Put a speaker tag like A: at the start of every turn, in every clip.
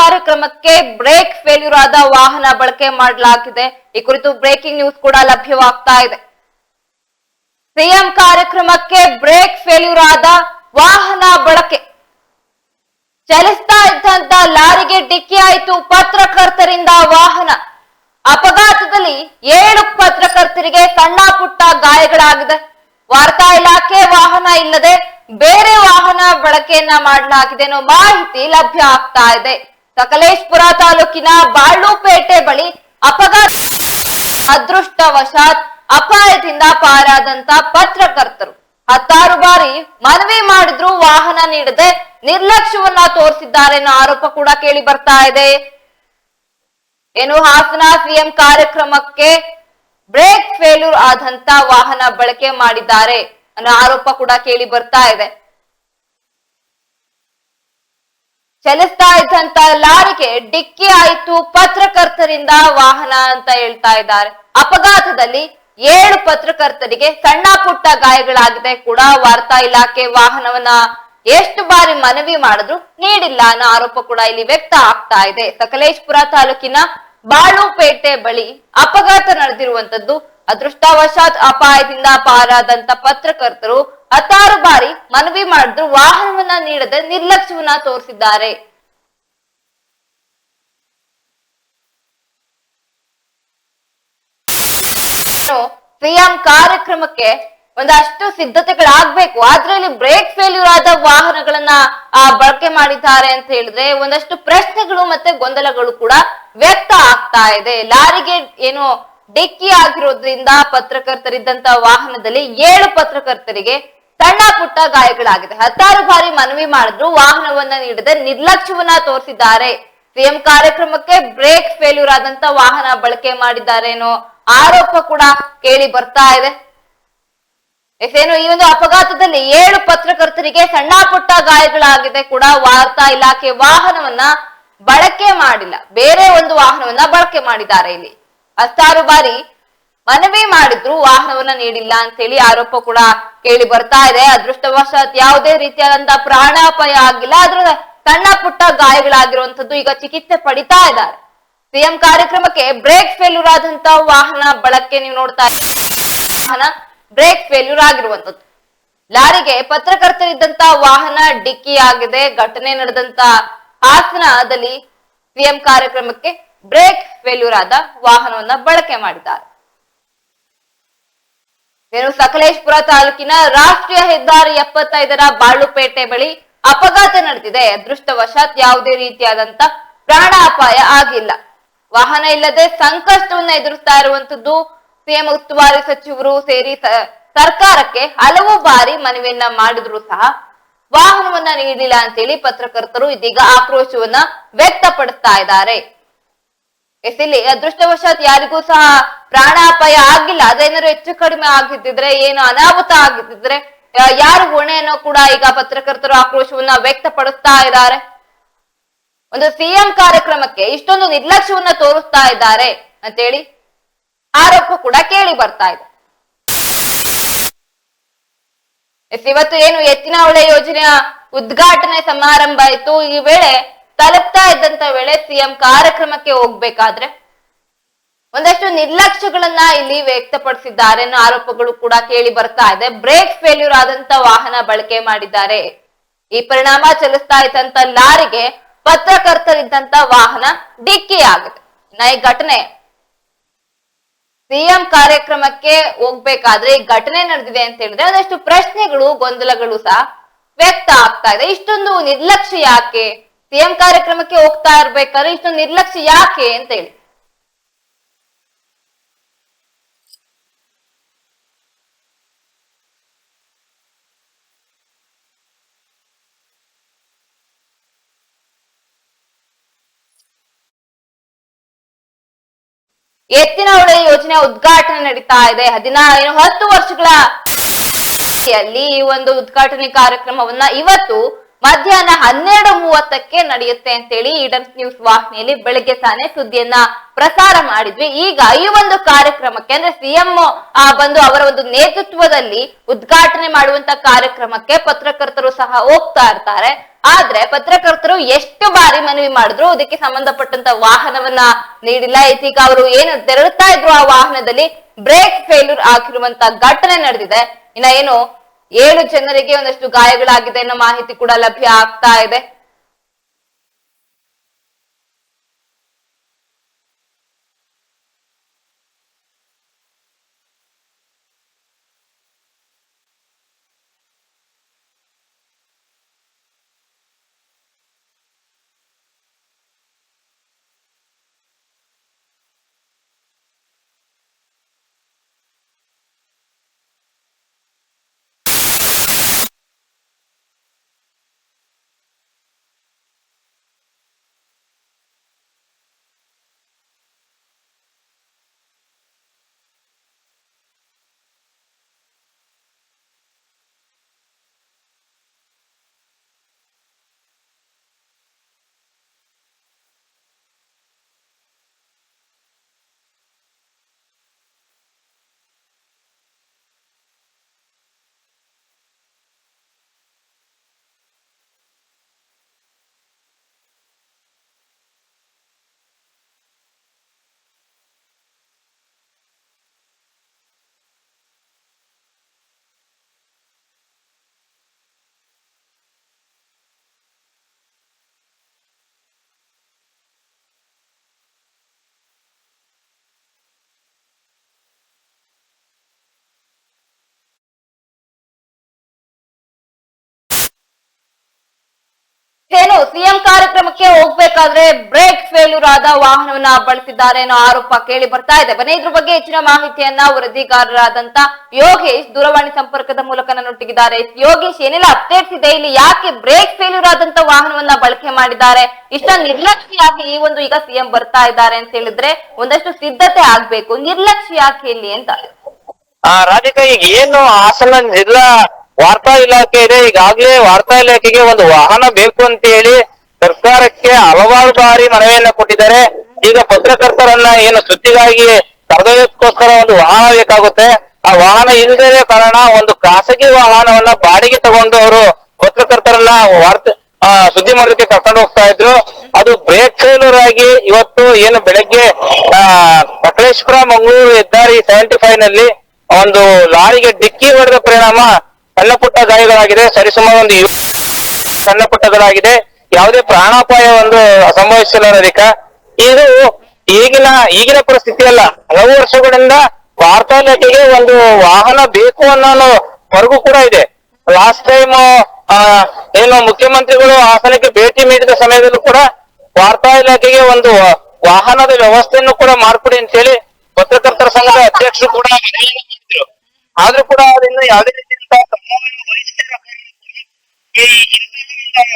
A: ಕಾರ್ಯಕ್ರಮಕ್ಕೆ break failure ಆದ ವಾಹನ ಬಳಕೆ ಮಾಡಲಾಗಿದೆ. ಈ ಕುರಿತು ಬ್ರೇಕಿಂಗ್ ನ್ಯೂಸ್ ಕೂಡ ಲಭ್ಯವಾಗ್ತಾ ಇದೆ. ಸಿಎಂ ಕಾರ್ಯಕ್ರಮಕ್ಕೆ ಬ್ರೇಕ್ ಫೇಲ್ಯೂರ್ ಆದ ವಾಹನ ಬಳಕೆ. ಚಲಿಸ್ತಾ ಇದ್ದಂತ ಲಾರಿಗೆ ಡಿಕ್ಕಿ ಆಯಿತು ಪತ್ರಕರ್ತರಿಂದ ವಾಹನ. ಅಪಘಾತದಲ್ಲಿ ಏಳು ಪತ್ರಕರ್ತರಿಗೆ ಸಣ್ಣ ಪುಟ್ಟ ಗಾಯಗಳಾಗಿದೆ. ವಾರ್ತಾ ಇಲಾಖೆ ವಾಹನ ಇಲ್ಲದೆ ಬೇರೆ ವಾಹನ ಬಳಕೆಯನ್ನ ಮಾಡಲಾಗಿದೆ ಅನ್ನೋ ಮಾಹಿತಿ ಲಭ್ಯ ಆಗ್ತಾ ಇದೆ. ಸಕಲೇಶ್ಪುರ ತಾಲೂಕಿನ ಬಾಳುಪೇಟೆ ಬಳಿ ಅಪಘಾತ ಅದೃಷ್ಟವಶಾತ್ ಅಪಾಯದಿಂದ ಪಾರಾದಂತ ಪತ್ರಕರ್ತರು. ಹತ್ತಾರು ಬಾರಿ ಮನವಿ ಮಾಡಿದ್ರು ವಾಹನ ನೀಡದೆ ನಿರ್ಲಕ್ಷ್ಯವನ್ನ ತೋರಿಸಿದ್ದಾರೆ ಅನ್ನೋ ಆರೋಪ ಕೂಡ ಕೇಳಿ ಬರ್ತಾ ಇದೆ. ಏನು ಹಾಸನ ಸಿಎಂ ಕಾರ್ಯಕ್ರಮಕ್ಕೆ ಬ್ರೇಕ್ ಫೇಲ್ಯೂರ್ ಆದಂತ ವಾಹನ ಬಳಕೆ ಮಾಡಿದ್ದಾರೆ ಅನ್ನೋ ಆರೋಪ ಕೂಡ ಕೇಳಿ ಬರ್ತಾ ಇದೆ. ಚಲಿಸ್ತಾ ಇದ್ದಂತ ಲಾರಿಗೆ ಡಿಕ್ಕಿ ಆಯ್ತು ಪತ್ರಕರ್ತರಿಂದ ವಾಹನ ಅಂತ ಹೇಳ್ತಾ ಇದ್ದಾರೆ. ಅಪಘಾತದಲ್ಲಿ ಏಳು ಪತ್ರಕರ್ತರಿಗೆ ಸಣ್ಣ ಪುಟ್ಟ ಗಾಯಗಳಾಗಿದೆ ಕೂಡ ವಾರ್ತಾ ಇಲಾಖೆ ವಾಹನವನ್ನ ಎಷ್ಟು ಬಾರಿ ಮನವಿ ಮಾಡಿದ್ರು ನೀಡಿಲ್ಲ ಅನ್ನೋ ಆರೋಪ ಕೂಡ ಇಲ್ಲಿ ವ್ಯಕ್ತ ಆಗ್ತಾ ಇದೆ. ಸಕಲೇಶ್ಪುರ ತಾಲೂಕಿನ ಬಾಳುಪೇಟೆ ಬಳಿ ಅಪಘಾತ ನಡೆದಿರುವಂತದ್ದು ಅದೃಷ್ಟವಶಾತ್ ಅಪಾಯದಿಂದ ಪಾರಾದಂತ ಪತ್ರಕರ್ತರು ಹತ್ತಾರು ಬಾರಿ ಮನವಿ ಮಾಡಿದ್ರು, ವಾಹನವನ್ನ ನೀಡದೆ ನಿರ್ಲಕ್ಷ್ಯವನ್ನ ತೋರಿಸಿದ್ದಾರೆ. ಸಿಎಂ ಕಾರ್ಯಕ್ರಮಕ್ಕೆ ಒಂದಷ್ಟು ಸಿದ್ಧತೆಗಳಾಗ್ಬೇಕು. ಅದ್ರಲ್ಲಿ ಬ್ರೇಕ್ ಫೇಲ್ಯೂರ್ ಆದ ವಾಹನಗಳನ್ನ, ಆ, ಬಳಕೆ ಮಾಡಿದ್ದಾರೆ ಅಂತ ಹೇಳಿದ್ರೆ ಒಂದಷ್ಟು ಪ್ರಶ್ನೆಗಳು ಮತ್ತೆ ಗೊಂದಲಗಳು ಕೂಡ ವ್ಯಕ್ತ ಆಗ್ತಾ ಇದೆ. ಲಾರಿಗೆ ಏನು ಡಿಕ್ಕಿ ಆಗಿರೋದ್ರಿಂದ ಪತ್ರಕರ್ತರಿದ್ದಂತ ವಾಹನದಲ್ಲಿ ಏಳು ಪತ್ರಕರ್ತರಿಗೆ ಸಣ್ಣ ಪುಟ್ಟ ಗಾಯಗಳಾಗಿದೆ. ಹತ್ತಾರು ಬಾರಿ ಮನವಿ ಮಾಡಿದ್ರು, ವಾಹನವನ್ನ ನೀಡದೆ ನಿರ್ಲಕ್ಷ್ಯವನ್ನ ತೋರಿಸಿದ್ದಾರೆ. ಸಿಎಂ ಕಾರ್ಯಕ್ರಮಕ್ಕೆ ಬ್ರೇಕ್ ಫೇಲ್ಯೂರ್ ಆದಂತ ವಾಹನ ಬಳಕೆ ಮಾಡಿದ್ದಾರೆ ಆರೋಪ ಕೂಡ ಕೇಳಿ ಬರ್ತಾ ಇದೆ. ಏನು, ಈ ಒಂದು ಅಪಘಾತದಲ್ಲಿ ಏಳು ಪತ್ರಕರ್ತರಿಗೆ ಸಣ್ಣ ಪುಟ್ಟ ಗಾಯಗಳಾಗಿದೆ ಕೂಡ ವಾರ್ತಾ ಇಲಾಖೆ ವಾಹನವನ್ನ ಬಳಕೆ ಮಾಡಿಲ್ಲ. ಬೇರೆ ಒಂದು ವಾಹನವನ್ನ ಬಳಕೆ ಮಾಡಿದ್ದಾರೆ ಇಲ್ಲಿ. ಹತ್ತಾರು ಬಾರಿ ಮನವಿ ಮಾಡಿದ್ರು, ವಾಹನವನ್ನ ನೀಡಿಲ್ಲ ಅಂತ ಹೇಳಿ ಆರೋಪ ಕೂಡ ಕೇಳಿ ಬರ್ತಾ ಇದೆ. ಅದೃಷ್ಟವಶಾತ್ ಯಾವುದೇ ರೀತಿಯಾದಂತಹ ಪ್ರಾಣಾಪಾಯ ಆಗಿಲ್ಲ. ಆದ್ರೆ ಸಣ್ಣ ಪುಟ್ಟ ಗಾಯಗಳಾಗಿರುವಂತದ್ದು ಈಗ ಚಿಕಿತ್ಸೆ ಪಡಿತಾ ಇದ್ದಾರೆ. ಸಿಎಂ ಕಾರ್ಯಕ್ರಮಕ್ಕೆ ಬ್ರೇಕ್ ಫೇಲ್ಯೂರ್ ಆದಂತ ವಾಹನ ಬಳಕೆ ನೀವು ನೋಡ್ತಾ. ವಾಹನ ಬ್ರೇಕ್ ಫೇಲ್ಯೂರ್ ಆಗಿರುವಂತದ್ದು ಲಾರಿಗೆ ಪತ್ರಕರ್ತರಿದ್ದಂತ ವಾಹನ ಡಿಕ್ಕಿ ಆಗಿದೆ ಘಟನೆ ನಡೆದಂತ ಹಾಸನದಲ್ಲಿ ಸಿಎಂ ಕಾರ್ಯಕ್ರಮಕ್ಕೆ ಬ್ರೇಕ್ ಫೇಲ್ಯೂರ್ ಆದ ವಾಹನವನ್ನ ಬಳಕೆ ಮಾಡಿದ್ದಾರೆ. ಇನ್ನು ಸಕಲೇಶ್ಪುರ ತಾಲೂಕಿನ ರಾಷ್ಟ್ರೀಯ ಹೆದ್ದಾರಿ ಎಪ್ಪತ್ತೈದರ ಬಾಳುಪೇಟೆ ಬಳಿ ಅಪಘಾತ ನಡೆದಿದೆ. ಅದೃಷ್ಟವಶಾತ್ ಯಾವುದೇ ರೀತಿಯಾದಂತ ಪ್ರಾಣ ಅಪಾಯ ಆಗಿಲ್ಲ. ವಾಹನ ಇಲ್ಲದೆ ಸಂಕಷ್ಟವನ್ನ ಎದುರಿಸ್ತಾ ಇರುವಂತದ್ದು ಸಿಎಂ ಉಸ್ತುವಾರಿ ಸಚಿವರು ಸೇರಿ ಸರ್ಕಾರಕ್ಕೆ ಹಲವು ಬಾರಿ ಮನವಿಯನ್ನ ಮಾಡಿದ್ರು ಸಹ ವಾಹನವನ್ನ ನೀಡಿಲ್ಲ ಅಂತೇಳಿ ಪತ್ರಕರ್ತರು ಇದೀಗ ಆಕ್ರೋಶವನ್ನ ವ್ಯಕ್ತಪಡಿಸ್ತಾ ಇದ್ದಾರೆ. ಎಸ್ ಇಲ್ಲಿ ಅದೃಷ್ಟವಶಾತ್ ಯಾರಿಗೂ ಸಹ ಪ್ರಾಣಾಪಾಯ ಆಗಿಲ್ಲ. ಅದೇನಾದ್ರು ಹೆಚ್ಚು ಕಡಿಮೆ ಆಗಿದ್ದಿದ್ರೆ ಏನು ಅನಾಹುತ ಆಗಿದ್ದಿದ್ರೆ ಯಾರು ಹೊಣೆ ಅನ್ನೋ ಕೂಡ ಈಗ ಪತ್ರಕರ್ತರು ಆಕ್ರೋಶವನ್ನ ವ್ಯಕ್ತಪಡಿಸ್ತಾ ಇದ್ದಾರೆ. ಒಂದು ಸಿಎಂ ಕಾರ್ಯಕ್ರಮಕ್ಕೆ ಇಷ್ಟೊಂದು ನಿರ್ಲಕ್ಷ್ಯವನ್ನ ತೋರಿಸ್ತಾ ಇದ್ದಾರೆ ಅಂತೇಳಿ ಆರೋಪ ಕೂಡ ಕೇಳಿ ಬರ್ತಾ ಇದೆ. ಎಸ್, ಇವತ್ತು ಏನು ಎತ್ತಿನ ಹೊಳೆ ಯೋಜನೆಯ ಉದ್ಘಾಟನೆ ಸಮಾರಂಭ ಇತ್ತು. ಈ ವೇಳೆ ತಲುಪ್ತಾ ಇದ್ದಂತ ವೇಳೆ ಸಿಎಂ ಕಾರ್ಯಕ್ರಮಕ್ಕೆ ಹೋಗ್ಬೇಕಾದ್ರೆ ಒಂದಷ್ಟು ನಿರ್ಲಕ್ಷ್ಯಗಳನ್ನ ಇಲ್ಲಿ ವ್ಯಕ್ತಪಡಿಸಿದ್ದಾರೆ ಅನ್ನೋ ಆರೋಪಗಳು ಕೂಡ ಕೇಳಿ ಬರ್ತಾ ಇದೆ. ಬ್ರೇಕ್ ಫೇಲ್ಯೂರ್ ಆದಂತ ವಾಹನ ಬಳಕೆ ಮಾಡಿದ್ದಾರೆ. ಈ ಪರಿಣಾಮ ಚಲಿಸ್ತಾ ಇದ್ದಂತ ಲಾರಿಗೆ ಪತ್ರಕರ್ತರಿದ್ದಂತ ವಾಹನ ಡಿಕ್ಕಿ ಆಗುತ್ತೆ ಈ ಘಟನೆ ಸಿಎಂ ಕಾರ್ಯಕ್ರಮಕ್ಕೆ ಹೋಗ್ಬೇಕಾದ್ರೆ ಈ ಘಟನೆ ನಡೆದಿದೆ ಅಂತ ಹೇಳಿದ್ರೆ ಒಂದಷ್ಟು ಪ್ರಶ್ನೆಗಳು, ಗೊಂದಲಗಳು ಸಹ ವ್ಯಕ್ತ ಆಗ್ತಾ ಇದೆ. ಇಷ್ಟೊಂದು ನಿರ್ಲಕ್ಷ್ಯ ಯಾಕೆ ಸಿಎಂ ಕಾರ್ಯಕ್ರಮಕ್ಕೆ ಹೋಗ್ತಾ ಇರ್ಬೇಕಾದ್ರೆ ಇಷ್ಟು ನಿರ್ಲಕ್ಷ್ಯ ಯಾಕೆ ಅಂತ ಹೇಳಿ. ಎತ್ತಿನ ಹೊಳೆ ಯೋಜನೆ ಉದ್ಘಾಟನೆ ನಡೀತಾ ಇದೆ. ಹದಿನಾರು, ಹತ್ತು ವರ್ಷಗಳ ಈ ಒಂದು ಉದ್ಘಾಟನೆ ಕಾರ್ಯಕ್ರಮವನ್ನ ಇವತ್ತು ಮಧ್ಯಾಹ್ನ ಹನ್ನೆರಡು ಮೂವತ್ತಕ್ಕೆ ನಡೆಯುತ್ತೆ ಅಂತೇಳಿ ಈಡನ್ಸ್ ನ್ಯೂಸ್ ವಾಹಿನಿಯಲ್ಲಿ ಬೆಳಗ್ಗೆ ತಾನೇ ಸುದ್ದಿಯನ್ನ ಪ್ರಸಾರ ಮಾಡಿದ್ವಿ. ಈಗ ಈ ಒಂದು ಕಾರ್ಯಕ್ರಮಕ್ಕೆ ಅಂದ್ರೆ ಸಿಎಂ ಬಂದು ಅವರ ಒಂದು ನೇತೃತ್ವದಲ್ಲಿ ಉದ್ಘಾಟನೆ ಮಾಡುವಂತ ಕಾರ್ಯಕ್ರಮಕ್ಕೆ ಪತ್ರಕರ್ತರು ಸಹ ಹೋಗ್ತಾ ಇರ್ತಾರೆ. ಆದ್ರೆ ಪತ್ರಕರ್ತರು ಎಷ್ಟು ಬಾರಿ ಮನವಿ ಮಾಡಿದ್ರು ಅದಕ್ಕೆ ಸಂಬಂಧಪಟ್ಟಂತ ವಾಹನವನ್ನ ನೀಡಿಲ್ಲ. ಇದೀಗ ಅವರು ಏನು ತೆರಳುತ್ತಾ ಇದ್ರು ಆ ವಾಹನದಲ್ಲಿ ಬ್ರೇಕ್ ಫೇಲ್ಯೂರ್ ಆಗಿರುವಂತ ಘಟನೆ ನಡೆದಿದೆ. ಇನ್ನ ಏನು ಏಳು ಜನರಿಗೆ ಒಂದಷ್ಟು ಗಾಯಗಳಾಗಿದೆ ಅನ್ನೋ ಮಾಹಿತಿ ಕೂಡ ಲಭ್ಯ ಆಗ್ತಾ ಇದೆ ಏನು ಸಿಎಂ ಕಾರ್ಯಕ್ರಮಕ್ಕೆ ಹೋಗ್ಬೇಕಾದ್ರೆ ಬ್ರೇಕ್ ಫೇಲ್ಯೂರ್ ಆದ ವಾಹನವನ್ನ ಬಳಸಿದ್ದಾರೆ ಅನ್ನೋ ಆರೋಪ ಕೇಳಿ ಬರ್ತಾ ಇದೆ. ಬನ್ನಿ, ಇದ್ರ ಬಗ್ಗೆ ಹೆಚ್ಚಿನ ಮಾಹಿತಿಯನ್ನ ವರದಿಗಾರರಾದಂತ ಯೋಗೇಶ್ ದೂರವಾಣಿ ಸಂಪರ್ಕದ ಮೂಲಕ ನನ್ನೊಟ್ಟಿಗಿದ್ದಾರೆ. ಯೋಗೇಶ್, ಏನೆಲ್ಲ ಅಪ್ಡೇಟ್ಸ್ ಇದೆ? ಇಲ್ಲಿ ಯಾಕೆ ಬ್ರೇಕ್ ಫೇಲ್ಯೂರ್ ಆದಂತ ವಾಹನವನ್ನ ಬಳಕೆ ಮಾಡಿದ್ದಾರೆ? ಇಷ್ಟ ನಿರ್ಲಕ್ಷ್ಯ ಯಾಕೆ ಈ ಒಂದು ಈಗ ಸಿಎಂ ಬರ್ತಾ ಇದ್ದಾರೆ ಅಂತ ಹೇಳಿದ್ರೆ ಒಂದಷ್ಟು ಸಿದ್ಧತೆ ಆಗ್ಬೇಕು. ನಿರ್ಲಕ್ಷ್ಯ ಯಾಕೆ ಇಲ್ಲಿ ಅಂತ.
B: ಆ ಈಗ ಏನು ಹಾಸನ ಜಿಲ್ಲಾ ವಾರ್ತಾ ಇಲಾಖೆ ಇದೆ. ಈಗಾಗಲೇ ವಾರ್ತಾ ಇಲಾಖೆಗೆ ಒಂದು ವಾಹನ ಬೇಕು ಅಂತ ಹೇಳಿ ಸರ್ಕಾರಕ್ಕೆ ಹಲವಾರು ಬಾರಿ ಮನವಿಯನ್ನ ಕೊಟ್ಟಿದ್ದಾರೆ. ಈಗ ಪತ್ರಕರ್ತರನ್ನ ಏನು ಸುದ್ದಿಗಾಗಿ ಕರೆದೊಯ್ಯೋದಕ್ಕೋಸ್ಕರ ಒಂದು ವಾಹನ ಬೇಕಾಗುತ್ತೆ. ಆ ವಾಹನ ಇಲ್ಲದೇ ಕಾರಣ ಒಂದು ಖಾಸಗಿ ವಾಹನವನ್ನ ಬಾಡಿಗೆ ತಗೊಂಡು ಅವರು ಪತ್ರಕರ್ತರನ್ನ ವಾರ್ತೆ ಸುದ್ದಿ ಮಾಡೋದಕ್ಕೆ ಕರ್ಕೊಂಡು ಹೋಗ್ತಾ ಇದ್ರು. ಅದು ಬ್ರೇಕ್ ಫೇಲ್ಯೂರ್ ಆಗಿ ಇವತ್ತು ಏನು ಬೆಳಗ್ಗೆ, ಆ ಸಕಲೇಶ್ಪುರ ಮಂಗಳೂರು ಹೆದ್ದಾರಿ ಸೆವೆಂಟಿ ಫೈವ್ನಲ್ಲಿ ಒಂದು ಲಾರಿಗೆ ಡಿಕ್ಕಿ ಹೊಡೆದ ಪರಿಣಾಮ ಸಣ್ಣ ಪುಟ್ಟ ಗಾಯಗಳಾಗಿದೆ. ಸರಿಸುಮಾರು ಒಂದು ಸಣ್ಣ ಪುಟ್ಟಗಳಾಗಿದೆ ಯಾವುದೇ ಪ್ರಾಣಾಪಾಯ ಒಂದು ಸಂಭವಿಸಿಲ್ಲ ರದಿಕ ಇದು ಈಗಿನ ಈಗಿನ ಪರಿಸ್ಥಿತಿ ಅಲ್ಲ. ಹಲವು ವರ್ಷಗಳಿಂದ ವಾರ್ತಾ ಇಲಾಖೆಗೆ ಒಂದು ವಾಹನ ಬೇಕು ಅನ್ನೋ ವರ್ಗು ಕೂಡ ಇದೆ. ಲಾಸ್ಟ್ ಟೈಮ್ ಏನು ಮುಖ್ಯಮಂತ್ರಿಗಳು ಹಾಸನಕ್ಕೆ ಭೇಟಿ ನೀಡಿದ ಸಮಯದಲ್ಲೂ ಕೂಡ ವಾರ್ತಾ ಇಲಾಖೆಗೆ ಒಂದು ವಾಹನದ ವ್ಯವಸ್ಥೆಯನ್ನು ಕೂಡ ಮಾಡ್ಕೊಡಿ ಅಂತೇಳಿ ಪತ್ರಕರ್ತರ ಸಂಘದ ಅಧ್ಯಕ್ಷರು ಕೂಡ ಮಾಡಿದ್ರು. ಆದ್ರೂ ಕೂಡ ಅದರಿಂದ ಯಾವುದೇ ಕ್ರಮವನ್ನು ವಹಿಸದಿರೋ ಈ ಇಂತಹ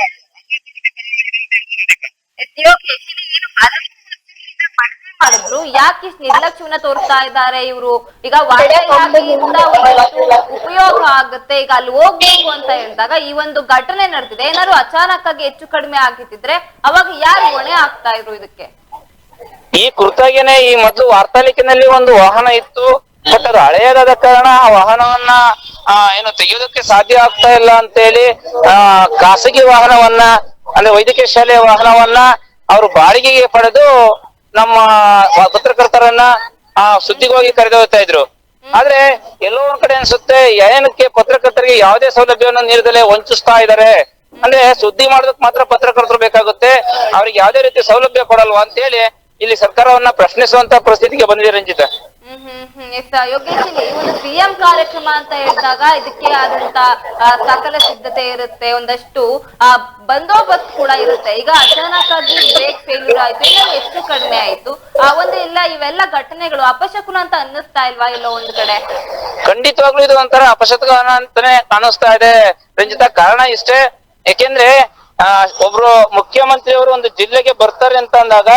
A: ಮಾಡಿದ್ರು? ಯಾಕೆ ಇಷ್ಟು ನಿರ್ಲಕ್ಷ್ಯವನ್ನ ತೋರಿಸ್ತಾ ಇದ್ದಾರೆ ಇವರು? ಈಗ ಇಲಾಖೆಯಿಂದ ಉಪಯೋಗ ಆಗುತ್ತೆ. ಈಗ ಅಲ್ಲಿ ಹೋಗ್ಬೇಕು ಅಂತ ಹೇಳಿದಾಗ ಈ ಒಂದು ಘಟನೆ ನಡೆದಿದೆ. ಏನಾದ್ರು ಅಚಾನಕ್ ಆಗಿ ಹೆಚ್ಚು ಕಡಿಮೆ ಆಗಿದ್ದಿದ್ರೆ ಅವಾಗ ಯಾರು ಹೊಣೆ ಆಗ್ತಾ ಇದ್ರು ಇದಕ್ಕೆ?
B: ಈ ಕುರಿತಾಗೇನೆ ಈ ಮೊದಲು ವಾರ್ತಾಲಿಕೆನಲ್ಲಿ ಒಂದು ವಾಹನ ಇತ್ತು. ಬಟ್ ಅದು ಹಳೆಯದಾದ ಕಾರಣ ಆ ವಾಹನವನ್ನ ಆ, ಏನು ತೆಗೆಯೋದಕ್ಕೆ ಸಾಧ್ಯ ಆಗ್ತಾ ಇಲ್ಲ ಅಂತೇಳಿ ಆ ಖಾಸಗಿ ವಾಹನವನ್ನ ಅಂದ್ರೆ ವೈದ್ಯಕೀಯ ಶಾಲೆಯ ವಾಹನವನ್ನ ಅವರು ಬಾಡಿಗೆಗೆ ಪಡೆದು ನಮ್ಮ ಪತ್ರಕರ್ತರನ್ನ ಆ ಸುದ್ದಿಗೋಗಿ ಕರೆದೊಯ್ತಾ ಇದ್ರು. ಆದ್ರೆ ಎಲ್ಲೋ ಒಂದ್ ಕಡೆ ಅನ್ಸುತ್ತೆ ಏನಕ್ಕೆ ಪತ್ರಕರ್ತರಿಗೆ ಯಾವುದೇ ಸೌಲಭ್ಯವನ್ನು ನೀಡದಲ್ಲೇ ವಂಚಿಸ್ತಾ ಇದ್ದಾರೆ ಅಂದ್ರೆ ಸುದ್ದಿ ಮಾಡೋದಕ್ ಮಾತ್ರ ಪತ್ರಕರ್ತರು ಬೇಕಾಗುತ್ತೆ ಅವ್ರಿಗೆ ಯಾವುದೇ ರೀತಿ ಸೌಲಭ್ಯ ಕೊಡಲ್ವಾ ಅಂತ ಹೇಳಿ ಇಲ್ಲಿ ಸರ್ಕಾರವನ್ನ ಪ್ರಶ್ನಿಸುವಂತ ಪರಿಸ್ಥಿತಿಗೆ ಬಂದಿದೆ ರಂಜಿತ.
A: ಯೋಗೇಶ್ ಇಲ್ಲಿ ಒಂದು ಸಿಎಂ ಕಾರ್ಯಕ್ರಮ ಅಂತ ಹೇಳಿದಾಗ ಇದಕ್ಕೆ ಆದಂತ ಸಕಲ ಸಿದ್ಧತೆ ಇರುತ್ತೆ ಒಂದಷ್ಟು. ಆ, ಬಂದೋಬಸ್ತ್ ಕೂಡ ಇರುತ್ತೆ. ಈಗ ಅಚಾನಕ್ ಆಗಿ ಬ್ರೇಕ್ ಫೇಲ್ಯೂರ್ ಆಯ್ತು ಇಲ್ಲ ಹೆಚ್ಚು ಕಡಿಮೆ ಆಯ್ತು. ಆ ಒಂದು ಇಲ್ಲ ಇವೆಲ್ಲ ಘಟನೆಗಳು ಅಪಶಕುನ ಅಂತ ಅನ್ನಿಸ್ತಾ ಇಲ್ವಾ ಎಲ್ಲೋ ಒಂದ್ ಕಡೆ?
B: ಖಂಡಿತವಾಗ್ಲೂ ಇದು ಒಂಥರ ಅಪಶತಕ ಅಂತಾನೆ ಕಾಣಿಸ್ತಾ ಇದೆ. ರಂಜಿತ ಕಾರಣ ಇಷ್ಟೇ. ಯಾಕೆಂದ್ರೆ ಆ ಒಬ್ರು ಮುಖ್ಯಮಂತ್ರಿಯವರು ಒಂದು ಜಿಲ್ಲೆಗೆ ಬರ್ತಾರೆ ಅಂತ ಅಂದಾಗ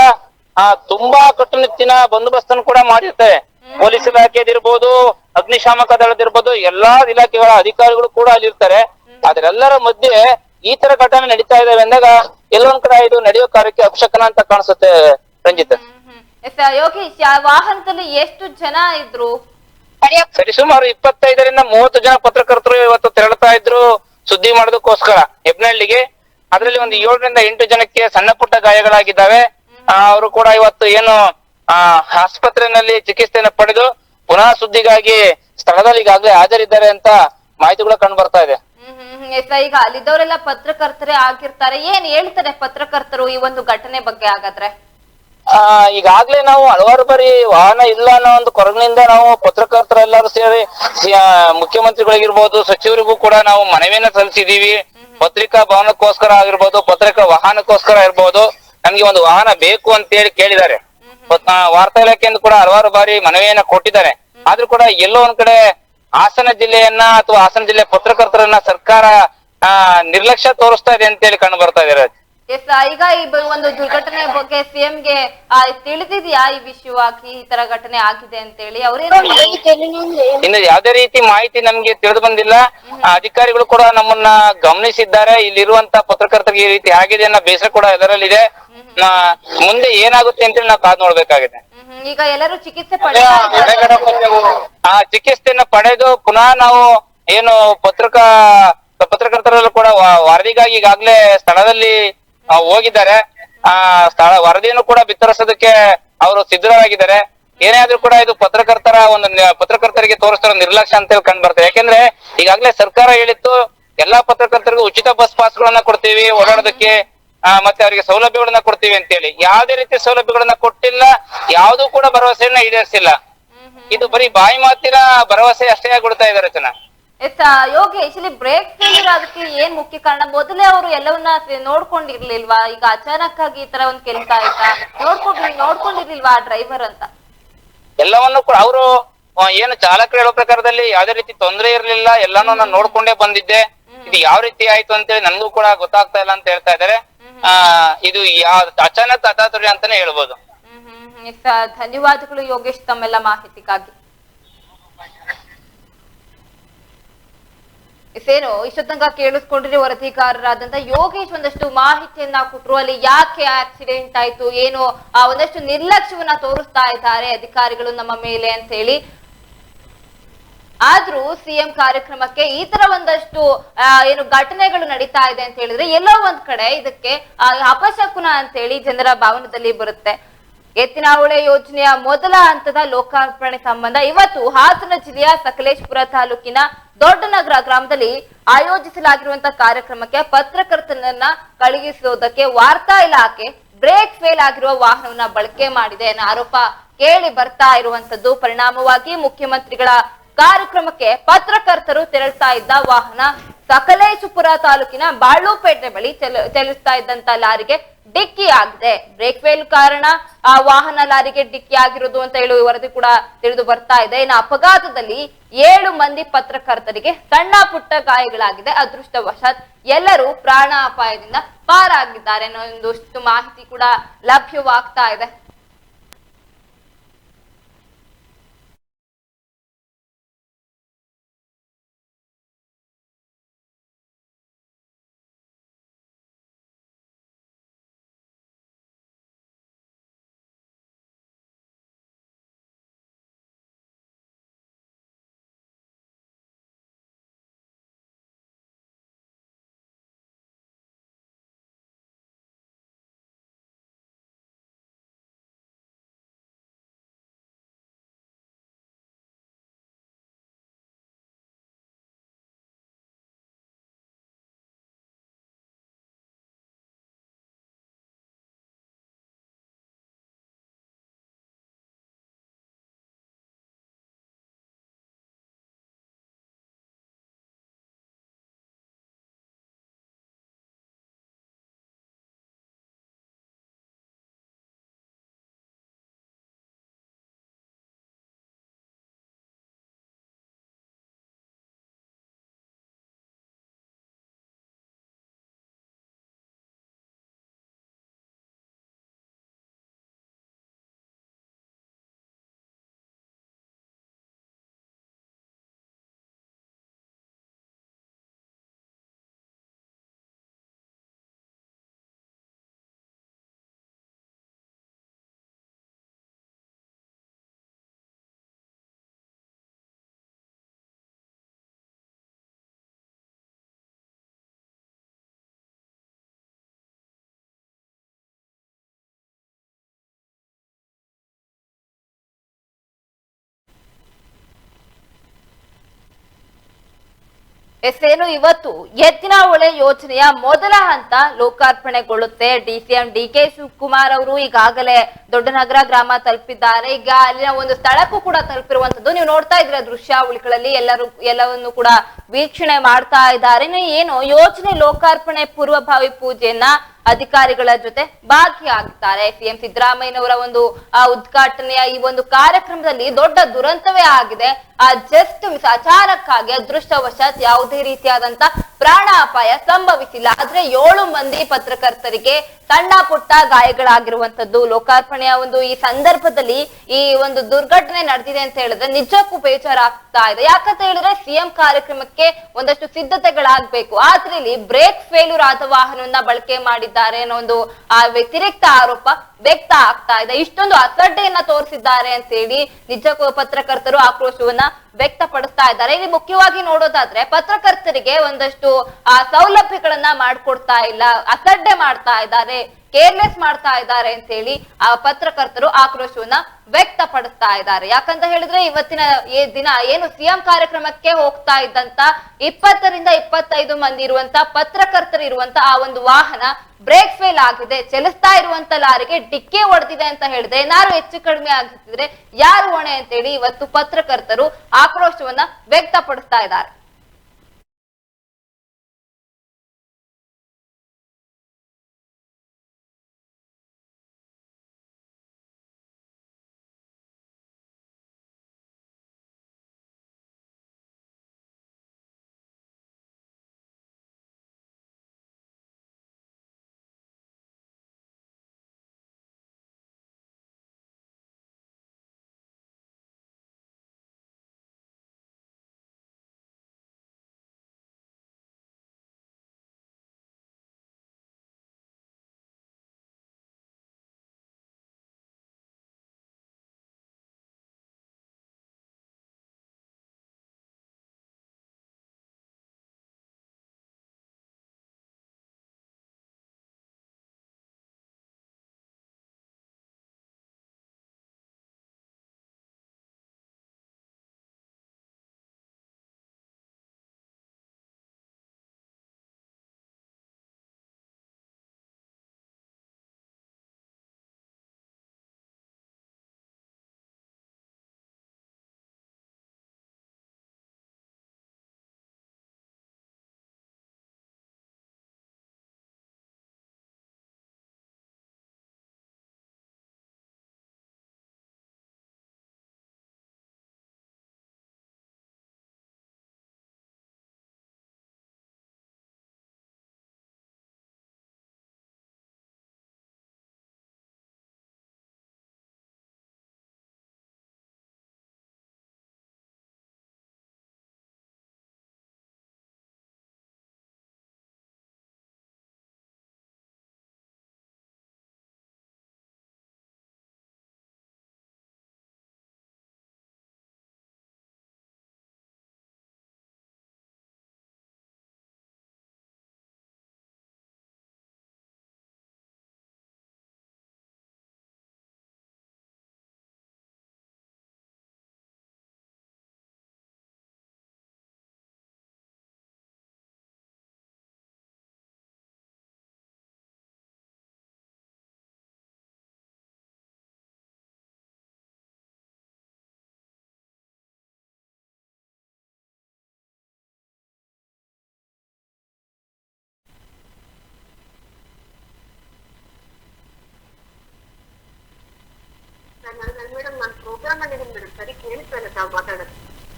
B: ಆ ತುಂಬಾ ಕಟ್ಟುನಿಟ್ಟಿನ ಬಂದೋಬಸ್ತನ್ನು ಕೂಡ ಮಾಡಿರ್ತಾರೆ. ಪೊಲೀಸ್ ಇಲಾಖೆದಿರ್ಬೋದು ಅಗ್ನಿಶಾಮಕ ದಳದಿರ್ಬೋದು ಎಲ್ಲಾ ಇಲಾಖೆಗಳ ಅಧಿಕಾರಿಗಳು ಕೂಡ ಅಲ್ಲಿರ್ತಾರೆ. ಅದರೆಲ್ಲರ ಮಧ್ಯೆ ಈ ತರ ಘಟನೆ ನಡೀತಾ ಇದಾವೆ ಅಂದಾಗ ಎಲ್ಲೊಂದ್ ಕಡೆ ಇದು ನಡೆಯೋ ಕಾರ್ಯಕ್ಕೆ ಅಪಶಕನ ಅಂತ ಕಾಣಿಸುತ್ತೆ ರಂಜಿತ್.
A: ಯೋಗೇಶ್ ವಾಹನದಲ್ಲಿ ಎಷ್ಟು ಜನ ಇದ್ರು?
B: ಸರಿ ಸುಮಾರು ಇಪ್ಪತ್ತೈದರಿಂದ ಮೂವತ್ತು ಜನ ಪತ್ರಕರ್ತರು ಇವತ್ತು ತೆರಳತಾ ಇದ್ರು ಸುದ್ದಿ ಮಾಡೋದಕ್ಕೋಸ್ಕರ ಹೆಬ್ನಹಳ್ಳಿಗೆ ಅದರಲ್ಲಿ ಒಂದು ಏಳರಿಂದ ಎಂಟು ಜನಕ್ಕೆ ಸಣ್ಣ ಪುಟ್ಟ ಗಾಯಗಳಾಗಿದ್ದಾವೆ. ಅವರು ಕೂಡ ಇವತ್ತು ಏನು ಆ ಆಸ್ಪತ್ರೆಯಲ್ಲಿ ಚಿಕಿತ್ಸೆಯನ್ನು ಪಡೆದು ಪುನಃ ಸುದ್ದಿಗಾಗಿ ಸ್ಥಳದಲ್ಲಿ ಈಗಾಗಲೇ ಹಾಜರಿದ್ದಾರೆ ಅಂತ ಮಾಹಿತಿಗಳು ಕಂಡು ಬರ್ತಾ ಇದೆ.
A: ಈಗ ಅಲ್ಲಿದ್ದವರೆಲ್ಲ ಪತ್ರಕರ್ತರೇ ಆಗಿರ್ತಾರೆ. ಏನ್ ಹೇಳ್ತಾರೆ ಪತ್ರಕರ್ತರು ಈ ಒಂದು ಘಟನೆ ಬಗ್ಗೆ ಹಾಗಾದ್ರೆ?
B: ಆ ಈಗಾಗ್ಲೇ ನಾವು ಹಲವಾರು ಬಾರಿ ವಾಹನ ಇಲ್ಲ ಅನ್ನೋ ಒಂದು ಕೊರಗಿನಿಂದ ನಾವು ಪತ್ರಕರ್ತರೆಲ್ಲರೂ ಸೇರಿ ಮುಖ್ಯಮಂತ್ರಿಗಳಿಗಿರ್ಬೋದು ಸಚಿವರಿಗೂ ಕೂಡ ನಾವು ಮನವಿಯನ್ನ ಸಲ್ಲಿಸಿದೀವಿ ಪತ್ರಿಕಾ ಭವನಕ್ಕೋಸ್ಕರ ಆಗಿರ್ಬೋದು ಪತ್ರಿಕಾ ವಾಹನಕ್ಕೋಸ್ಕರ ಇರ್ಬೋದು ನಮ್ಗೆ ಒಂದು ವಾಹನ ಬೇಕು ಅಂತ ಹೇಳಿ ಕೇಳಿದ್ದಾರೆ. ವಾರ್ತಾ ಇಲಾಖೆಯಿಂದ ಕೂಡ ಹಲವಾರು ಬಾರಿ ಮನವಿಯನ್ನ ಕೊಟ್ಟಿದ್ದಾರೆ. ಆದ್ರೂ ಕೂಡ ಎಲ್ಲೋ ಒಂದ್ ಕಡೆ ಹಾಸನ ಜಿಲ್ಲೆಯನ್ನ ಅಥವಾ ಹಾಸನ ಜಿಲ್ಲೆ ಪತ್ರಕರ್ತರನ್ನ ಸರ್ಕಾರ ಆ ನಿರ್ಲಕ್ಷ್ಯ ತೋರಿಸ್ತಾ ಇದೆ ಅಂತ ಹೇಳಿ ಕಂಡು ಬರ್ತಾ ಇದೆ
A: ಎಸ್ ಈಗ ಈ ಒಂದು ದುರ್ಘಟನೆ ಬಗ್ಗೆ ಸಿಎಂ ಗೆ ಆ, ತಿಳಿದಿದ್ಯಾ ಈ ವಿಷಯವಾಗಿ ಈ ತರ ಘಟನೆ ಆಗಿದೆ ಅಂತ ಹೇಳಿ? ಅವರೇನು
B: ಇನ್ನು ಯಾವ್ದೇ ರೀತಿ ಮಾಹಿತಿ ನಮ್ಗೆ ತಿಳಿದು ಬಂದಿಲ್ಲ. ಅಧಿಕಾರಿಗಳು ಕೂಡ ನಮ್ಮನ್ನ ಗಮನಿಸಿದ್ದಾರೆ. ಇಲ್ಲಿರುವಂತ ಪತ್ರಕರ್ತರಿಗೆ ಈ ರೀತಿ ಆಗಿದೆ ಅನ್ನೋ ಬೇಸರ ಕೂಡ ಇದರಲ್ಲಿದೆ. ಮುಂದೆ ಏನಾಗುತ್ತೆ ಅಂತ ನಾವು ಕಾದ್ ನೋಡ್ಬೇಕಾಗಿದೆ.
A: ಹ್ಮ್. ಈಗ ಎಲ್ಲರೂ ಚಿಕಿತ್ಸೆ
B: ಆ ಚಿಕಿತ್ಸೆಯನ್ನ ಪಡೆದು ಪುನಃ ನಾವು ಏನು ಪತ್ರಿಕಾ ಪತ್ರಕರ್ತರಲ್ಲೂ ಕೂಡ ವ- ವರದಿಗಾಗಿ ಈಗಾಗ್ಲೇ ಸ್ಥಳದಲ್ಲಿ ಆ, ಹೋಗಿದ್ದಾರೆ. ಆ ಸ್ಥಳ ವರದಿಯನ್ನು ಕೂಡ ಬಿತ್ತರಿಸೋದಕ್ಕೆ ಅವರು ಸಿದ್ಧರಾಗಿದ್ದಾರೆ. ಏನೇ ಆದ್ರೂ ಕೂಡ ಇದು ಪತ್ರಕರ್ತರ ಒಂದು ನಿ- ಪತ್ರಕರ್ತರಿಗೆ ತೋರಿಸ್ತಾರ ನಿರ್ಲಕ್ಷ್ಯ ಅಂತ ಹೇಳಿ ಕಂಡು ಬರ್ತದೆ. ಯಾಕೆಂದ್ರೆ ಈಗಾಗ್ಲೇ ಸರ್ಕಾರ ಹೇಳಿತ್ತು ಎಲ್ಲಾ ಪತ್ರಕರ್ತರಿಗೂ ಉಚಿತ ಬಸ್ ಪಾಸ್ಗಳನ್ನ ಕೊಡ್ತೀವಿ ಓಡಾಡೋದಕ್ಕೆ. ಮತ್ತೆ ಅವರಿಗೆ ಸೌಲಭ್ಯಗಳನ್ನ ಕೊಡ್ತೀವಿ ಅಂತ ಹೇಳಿ ಯಾವುದೇ ರೀತಿ ಸೌಲಭ್ಯಗಳನ್ನ ಕೊಟ್ಟಿಲ್ಲ ಯಾವುದು ಕೂಡ ಭರವಸೆಯನ್ನ ಈಡೇರಿಸಿಲ್ಲ. ಇದು ಬರೀ ಬಾಯಿ ಮಾತಿನ ಭರವಸೆ ಅಷ್ಟೇ ಆಗ್ಬಿಡ್ತಾ ಇದಾರೆ ಜನ.
A: ಎಸ್ ಯೋಗೇಶ್ ಇಲ್ಲಿ ಬ್ರೇಕ್ ಫೇಲ್ಯೂರ್ ಅದಕ್ಕೆ ಏನ್ ಮುಖ್ಯ ಕಾರಣ? ಮೊದಲೇ ಅವರು ಎಲ್ಲವನ್ನ ನೋಡ್ಕೊಂಡಿರ್ಲಿಲ್ವಾ? ಈಗ ಅಚಾನಕ್ ಆಗಿ ಈ ತರ ಒಂದ್ ಕೆಲಸ ಆಯ್ತಾ? ನೋಡ್ಕೊಂಡ್ ನೋಡ್ಕೊಂಡಿರ್ಲಿಲ್ವಾ ಆ ಡ್ರೈವರ್ ಅಂತ?
B: ಎಲ್ಲವನ್ನು ಕೂಡ ಅವರು ಏನು ಚಾಲಕರು ಹೇಳೋ ಪ್ರಕಾರದಲ್ಲಿ ಯಾವ್ದೇ ರೀತಿ ತೊಂದರೆ ಇರ್ಲಿಲ್ಲ ಎಲ್ಲಾನು ನಾನು ನೋಡ್ಕೊಂಡೇ ಬಂದಿದ್ದೆ. ಇದು ಯಾವ ರೀತಿ ಆಯ್ತು ಅಂತೇಳಿ ನನ್ಗೂ ಕೂಡ ಗೊತ್ತಾಗ್ತಾ ಇಲ್ಲ ಅಂತ ಹೇಳ್ತಾ ಇದಾರೆ ಆ, ಇದು ಅಚಾನಕ್ ಅತಾತುರಿ ಅಂತಾನೆ ಹೇಳ್ಬೋದು.
A: ಧನ್ಯವಾದಗಳು ಯೋಗೇಶ್ ತಮ್ಮೆಲ್ಲ ಮಾಹಿತಿಗಾಗಿ. ಏನು ಇಷ್ಟೊತ್ತಂಗ ಕೇಳಿಸ್ಕೊಂಡಿರಿ ವರದಿಗಾರರಾದಂತ ಯೋಗೇಶ್ ಒಂದಷ್ಟು ಮಾಹಿತಿಯನ್ನ ಕೊಟ್ರು. ಅಲ್ಲಿ ಯಾಕೆ ಆಕ್ಸಿಡೆಂಟ್ ಆಯ್ತು, ಏನು, ಆ, ಒಂದಷ್ಟು ನಿರ್ಲಕ್ಷ್ಯವನ್ನ ತೋರಿಸ್ತಾ ಇದ್ದಾರೆ ಅಧಿಕಾರಿಗಳು ನಮ್ಮ ಮೇಲೆ ಅಂತ ಹೇಳಿ. ಆದ್ರೂ ಸಿಎಂ ಕಾರ್ಯಕ್ರಮಕ್ಕೆ ಈ ತರ ಒಂದಷ್ಟು ಏನು ಘಟನೆಗಳು ನಡೀತಾ ಇದೆ ಅಂತ ಹೇಳಿದ್ರೆ ಎಲ್ಲೋ ಒಂದ್ ಕಡೆ ಇದಕ್ಕೆ ಅಪಶಕುನ ಅಂತ ಹೇಳಿ ಜನರ ಭಾವನದಲ್ಲಿ ಬರುತ್ತೆ. ಎತ್ತಿನಹೊಳೆ ಯೋಜನೆಯ ಮೊದಲ ಹಂತದ ಲೋಕಾರ್ಪಣೆ ಸಂಬಂಧ ಇವತ್ತು ಹಾಸನ ಜಿಲ್ಲೆಯ ಸಕಲೇಶ್ಪುರ ತಾಲೂಕಿನ ದೊಡ್ಡನಗರ ಗ್ರಾಮದಲ್ಲಿ ಆಯೋಜಿಸಲಾಗಿರುವಂತಹ ಕಾರ್ಯಕ್ರಮಕ್ಕೆ ಪತ್ರಕರ್ತನನ್ನ ಕಳುಹಿಸುವುದಕ್ಕೆ ವಾರ್ತಾ ಇಲಾಖೆ ಬ್ರೇಕ್ ಫೇಲ್ ಆಗಿರುವ ವಾಹನವನ್ನ ಬಳಕೆ ಮಾಡಿದೆ ಅನ್ನೋ ಆರೋಪ ಕೇಳಿ ಬರ್ತಾ ಇರುವಂತದ್ದು. ಪರಿಣಾಮವಾಗಿ ಮುಖ್ಯಮಂತ್ರಿಗಳ ಕಾರ್ಯಕ್ರಮಕ್ಕೆ ಪತ್ರಕರ್ತರು ತೆರಳ್ತಾ ಇದ್ದ ವಾಹನ ಸಕಲೇಶಪುರ ತಾಲೂಕಿನ ಬಾಳುಪೇಟೆ ಬಳಿ ಚಲ ಚಲಿಸ್ತಾ ಇದ್ದಂತ ಲಾರಿಗೆ ಡಿಕ್ಕಿ ಆಗಿದೆ ಬ್ರೇಕ್ ಫೇಲ್ ಕಾರಣ ಆ ವಾಹನ ಲಾರಿಗೆ ಡಿಕ್ಕಿ ಆಗಿರೋದು ಅಂತ ಹೇಳಿ ವರದಿ ಕೂಡ ತಿಳಿದು ಬರ್ತಾ ಇದೆ. ಇನ್ನು ಅಪಘಾತದಲ್ಲಿ ಏಳು ಮಂದಿ ಪತ್ರಕರ್ತರಿಗೆ ಸಣ್ಣ ಪುಟ್ಟ ಗಾಯಗಳಾಗಿದೆ. ಅದೃಷ್ಟವಶಾತ್ ಎಲ್ಲರೂ ಪ್ರಾಣಾಪಾಯದಿಂದ ಪಾರಾಗಿದ್ದಾರೆ ಅನ್ನೋ ಒಂದು ಮಾಹಿತಿ ಕೂಡ ಲಭ್ಯವಾಗ್ತಾ ಇದೆ. ಎಸ್ ಇವತ್ತು ಎತ್ತಿನ ಹೊಳೆ ಯೋಜನೆಯ ಮೊದಲ ಹಂತ ಲೋಕಾರ್ಪಣೆಗೊಳ್ಳುತ್ತೆ. ಡಿಸಿಎಂ ಡಿ ಕೆ ಶಿವಕುಮಾರ್ ಅವರು ಈಗಾಗಲೇ ದೊಡ್ಡನಗರ ಗ್ರಾಮ ತಲುಪಿದ್ದಾರೆ. ಈಗ ಅಲ್ಲಿನ ಒಂದು ಸ್ಥಳಕ್ಕೂ ಕೂಡ ತಲುಪಿರುವಂತದ್ದು ನೀವು ನೋಡ್ತಾ ಇದ್ರ ದೃಶ್ಯಾವಳಿಗಳಲ್ಲಿ ಎಲ್ಲರೂ ಎಲ್ಲವನ್ನು ಕೂಡ ವೀಕ್ಷಣೆ ಮಾಡ್ತಾ ಇದ್ದಾರೆ. ಏನು ಯೋಜನೆ ಲೋಕಾರ್ಪಣೆ ಪೂರ್ವಭಾವಿ ಪೂಜೆಯನ್ನ ಅಧಿಕಾರಿಗಳ ಜೊತೆ ಭಾಗಿಯಾಗಿದ್ದಾರೆ. ಸಿಎಂ ಸಿದ್ದರಾಮಯ್ಯನವರ ಒಂದು, ಆ, ಉದ್ಘಾಟನೆಯ ಈ ಒಂದು ಕಾರ್ಯಕ್ರಮದಲ್ಲಿ ದೊಡ್ಡ ದುರಂತವೇ ಆಗಿದೆ. ಆ ಜಸ್ಟ್ ಮಿಸ್, ಅಚಾನಕ್ಕಾಗಿ, ಅದೃಷ್ಟವಶಾತ್ ಯಾವುದೇ ರೀತಿಯಾದಂತ ಪ್ರಾಣ ಅಪಾಯ ಸಂಭವಿಸಿಲ್ಲ. ಆದ್ರೆ ಏಳು ಮಂದಿ ಪತ್ರಕರ್ತರಿಗೆ ಸಣ್ಣ ಪುಟ್ಟ ಗಾಯಗಳಾಗಿರುವಂತದ್ದು ಲೋಕಾರ್ಪಣೆಯ ಒಂದು ಈ ಸಂದರ್ಭದಲ್ಲಿ ಈ ಒಂದು ದುರ್ಘಟನೆ ನಡೆದಿದೆ ಅಂತ ಹೇಳಿದ್ರೆ ನಿಜಕ್ಕೂ ಬೇಜಾರಾಗ್ತಾ ಇದೆ. ಯಾಕಂತ ಹೇಳಿದ್ರೆ ಸಿಎಂ ಕಾರ್ಯಕ್ರಮಕ್ಕೆ ಒಂದಷ್ಟು ಸಿದ್ಧತೆಗಳಾಗ್ಬೇಕು. ಆದ್ರೆ ಇಲ್ಲಿ ಬ್ರೇಕ್ ಫೇಲ್ಯೂರ್ ಆದ ವಾಹನವನ್ನ ಬಳಕೆ ಮಾಡಿದ್ದಾರೆ ಅನ್ನೋ ಒಂದು ಆ ವ್ಯತಿರಿಕ್ತ ಆರೋಪ ವ್ಯಕ್ತ ಆಗ್ತಾ ಇದೆ. ಇಷ್ಟೊಂದು ಅಸಡ್ಡೆಯನ್ನ ತೋರಿಸಿದ್ದಾರೆ ಅಂತ ಹೇಳಿ ನಿಜಕ್ಕೂ ಪತ್ರಕರ್ತರು ಆಕ್ರೋಶವನ್ನ ವ್ಯಕ್ತಪಡಿಸ್ತಾ ಇದ್ದಾರೆ. ಇಲ್ಲಿ ಮುಖ್ಯವಾಗಿ ನೋಡೋದಾದ್ರೆ ಪತ್ರಕರ್ತರಿಗೆ ಒಂದಷ್ಟು, ಆ, ಸೌಲಭ್ಯಗಳನ್ನ ಮಾಡ್ಕೊಡ್ತಾ ಇಲ್ಲ ಅಸಡ್ಡೆ ಮಾಡ್ತಾ ಇದ್ದಾರೆ, ಕೇರ್ಲೆಸ್ ಮಾಡ್ತಾ ಇದ್ದಾರೆ ಅಂತ ಹೇಳಿ ಆ ಪತ್ರಕರ್ತರು ಆಕ್ರೋಶವನ್ನ ವ್ಯಕ್ತಪಡಿಸ್ತಾ ಇದ್ದಾರೆ. ಯಾಕಂತ ಹೇಳಿದ್ರೆ ಇವತ್ತಿನ ದಿನ ಏನು ಸಿಎಂ ಕಾರ್ಯಕ್ರಮಕ್ಕೆ ಹೋಗ್ತಾ ಇದ್ದಂತ ಇಪ್ಪತ್ತರಿಂದ ಇಪ್ಪತ್ತೈದು ಮಂದಿ ಇರುವಂತ ಪತ್ರಕರ್ತರು ಇರುವಂತ ಆ ಒಂದು ವಾಹನ ಬ್ರೇಕ್ ಫೇಲ್ ಆಗಿದೆ. ಚಲಿಸ್ತಾ ಇರುವಂತ ಲಾರಿಗೆ ಡಿಕ್ಕಿ ಹೊಡೆದಿದೆ ಅಂತ ಹೇಳಿದ್ರೆ, ಏನಾದ್ರು ಹೆಚ್ಚು ಕಡಿಮೆ ಆಗ್ತಿದ್ರೆ ಯಾರು ಹೊಣೆ ಅಂತ ಹೇಳಿ ಇವತ್ತು ಪತ್ರಕರ್ತರು ಆಕ್ರೋಶವನ್ನ ವ್ಯಕ್ತಪಡಿಸ್ತಾ ಇದ್ದಾರೆ.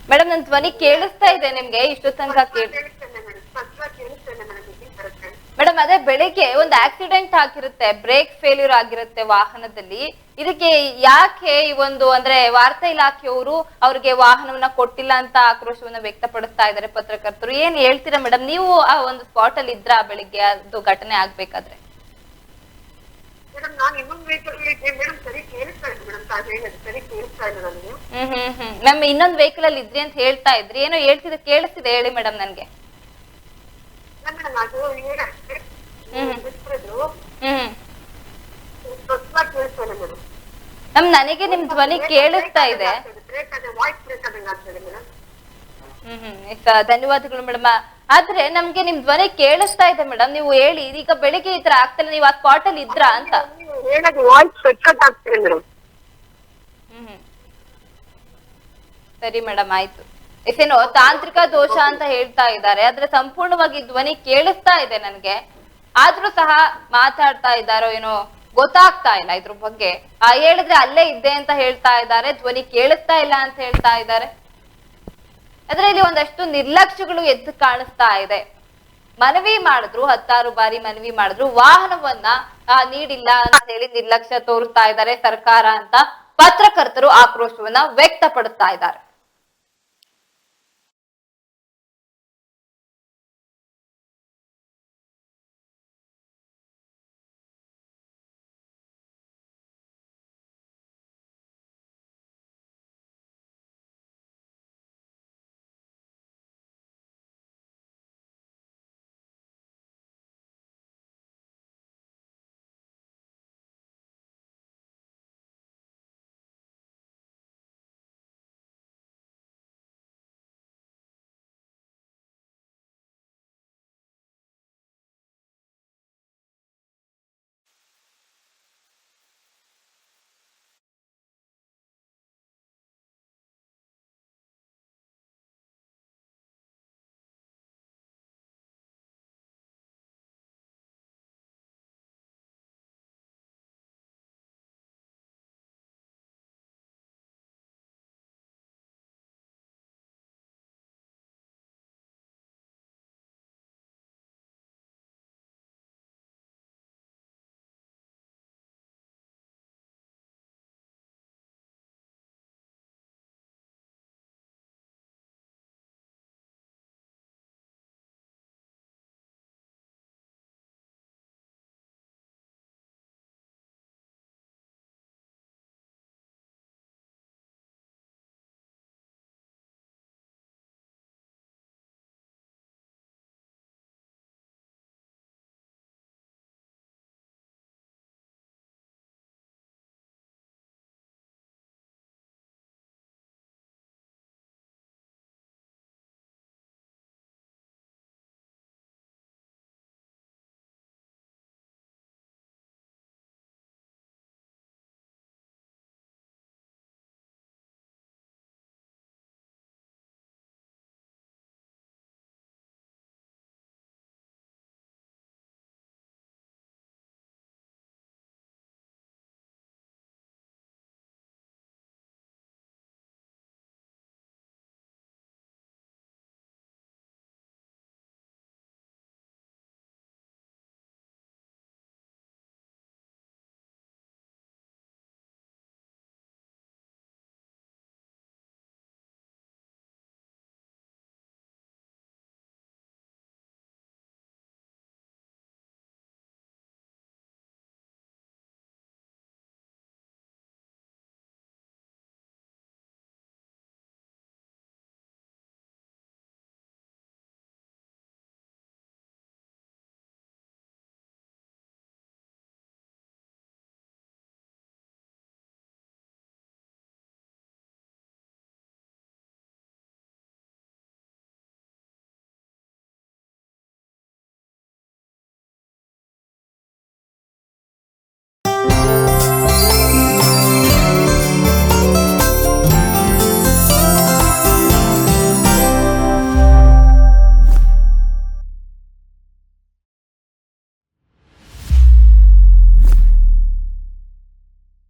C: ಮೇಡಮ್ ನನ್
A: ಧ್ವನಿ ಕೇಳಿಸ್ತಾ ಇದೆ ನಿಮ್ಗೆ ಇಷ್ಟು ತನಕ
C: ಮೇಡಮ್
A: ಅದೇ ಬೆಳಿಗ್ಗೆ ಒಂದು ಆಕ್ಸಿಡೆಂಟ್ ಆಗಿರುತ್ತೆ ಬ್ರೇಕ್ ಫೇಲ್ಯೂರ್ ಆಗಿರುತ್ತೆ ವಾಹನದಲ್ಲಿ. ಇದಕ್ಕೆ ಯಾಕೆ ಈ ಒಂದು ಅಂದ್ರೆ ವಾರ್ತಾ ಇಲಾಖೆಯವರು ಅವ್ರಿಗೆ ವಾಹನವನ್ನ ಕೊಟ್ಟಿಲ್ಲ ಅಂತ ಆಕ್ರೋಶವನ್ನ ವ್ಯಕ್ತಪಡಿಸ್ತಾ ಇದ್ದಾರೆ ಪತ್ರಕರ್ತರು? ಏನ್ ಹೇಳ್ತೀರಾ ಮೇಡಮ್ ನೀವು ಆ ಒಂದು ಸ್ಪಾಟ್ ಅಲ್ಲಿ ಇದ್ರ ಬೆಳಿಗ್ಗೆ ಅದು ಘಟನೆ ಆಗ್ಬೇಕಾದ್ರೆ?
C: ಮೇಡಮ್ ನಾನು ಇನ್ನೊಂದು ವೆಹಿಕಲ್ ಮೇಡಮ್ ಸರಿ ಕೇಳಿಸ್ತಾ
A: ಹ್ಮ್ ಹ್ಮ್ ಹ್ಮ್. ಮ್ಯಾಮ್ ಇನ್ನೊಂದ್ ವೆಹಿಕಲ್ ಅಲ್ಲಿ ಇದ್ರಿ ಅಂತ ಹೇಳ್ತಾ ಇದ್ರಿ. ಏನೋ ಹೇಳ್ತಿದ್ರೆ ಕೇಳಿಸ್ತಿದೆ ಹೇಳಿ ಮೇಡಮ್ ನನ್ಗೆ.
C: ಮ್ಯಾಮ್
A: ನಮ್ ನನಗೆ ನಿಮ್ ಧ್ವನಿ ಕೇಳಿಸ್ತಾ ಇದೆ. ಹ್ಮ್ ಹ್ಮ್. ಧನ್ಯವಾದಗಳು ಮೇಡಮ್. ಆದ್ರೆ ನಮ್ಗೆ ನಿಮ್ ಧ್ವನಿ ಕೇಳಿಸ್ತಾ ಇದೆ ಮೇಡಮ್. ನೀವು ಹೇಳಿ ಈಗ ಬೆಳಿಗ್ಗೆ ಈ ತರ ಆಗ್ತಿಲ್ಲ ನೀವು ಆ ಸ್ಪಾಟ್ ಅಲ್ಲಿ ಇದ್ರಾ ಅಂತ.
C: ಹೇಳೋದು ವಾಯ್ಸ್ ಕಟ್ ಕಟ್ ಆಗ್ತಿದೆ ಮೇಡಮ್
A: ಹ್ಮ್ ಹ್ಮ್. ಸರಿ ಮೇಡಮ್, ಆಯ್ತು. ಏನೋ ತಾಂತ್ರಿಕ ದೋಷ ಅಂತ ಹೇಳ್ತಾ ಇದ್ದಾರೆ. ಆದ್ರೆ ಸಂಪೂರ್ಣವಾಗಿ ಧ್ವನಿ ಕೇಳಿಸ್ತಾ ಇದೆ ನನ್ಗೆ. ಆದ್ರೂ ಸಹ ಮಾತಾಡ್ತಾ ಇದ್ದಾರೋ ಏನೋ ಗೊತ್ತಾಗ್ತಾ ಇಲ್ಲ ಇದ್ರ ಬಗ್ಗೆ. ಆ, ಹೇಳಿದ್ರೆ ಅಲ್ಲೇ ಇದ್ದೆ ಅಂತ ಹೇಳ್ತಾ ಇದ್ದಾರೆ. ಧ್ವನಿ ಕೇಳಿಸ್ತಾ ಇಲ್ಲ ಅಂತ ಹೇಳ್ತಾ ಇದ್ದಾರೆ. ಆದ್ರೆ ಇಲ್ಲಿ ಒಂದಷ್ಟು ನಿರ್ಲಕ್ಷ್ಯಗಳು ಎದ್ದು ಕಾಣಿಸ್ತಾ ಇದೆ. ಮನವಿ ಮಾಡಿದ್ರು, ಹತ್ತಾರು ಬಾರಿ ಮನವಿ ಮಾಡಿದ್ರು. ವಾಹನವನ್ನ ನೀಡಿಲ್ಲ ಅಂತ ಹೇಳಿ ನಿರ್ಲಕ್ಷ್ಯ ತೋರಿಸ್ತಾ ಇದ್ದಾರೆ ಸರ್ಕಾರ ಅಂತ ಪತ್ರಕರ್ತರು ಆಕ್ರೋಶವನ್ನ ವ್ಯಕ್ತಪಡಿಸ್ತಾ ಇದ್ದಾರೆ.